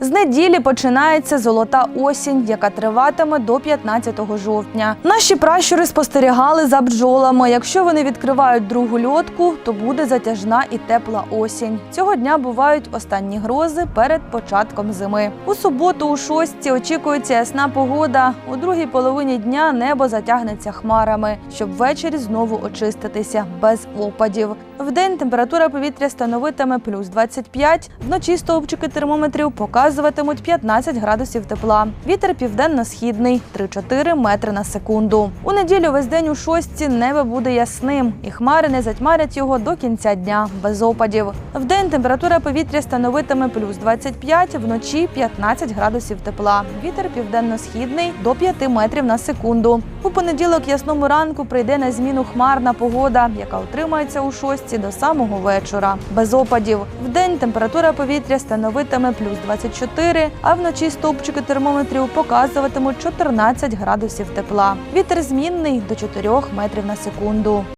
З неділі починається золота осінь, яка триватиме до 15 жовтня. Наші пращури спостерігали за бджолами. Якщо вони відкривають другу льотку, то буде затяжна і тепла осінь. Цього дня бувають останні грози перед початком зими. У суботу, у шостій, очікується ясна погода. У другій половині дня небо затягнеться хмарами, щоб ввечері знову очиститися без опадів. Вдень температура повітря становитиме плюс 25, вночі стовпчики термометрів показуватимуть 15 градусів тепла. Вітер південно-східний 3-4 метри на секунду. У неділю весь день у шостці небо буде ясним, і хмари не затьмарять його до кінця дня без опадів. Вдень температура повітря становитиме плюс 25, вночі 15 градусів тепла. Вітер південно-східний до 5 метрів на секунду. У понеділок ясному ранку прийде на зміну хмарна погода, яка утримається у шостці до самого вечора. Без опадів. Вдень температура повітря становитиме плюс 24, а вночі стовпчики термометрів показуватимуть 14 градусів тепла. Вітер змінний до 4 метрів на секунду.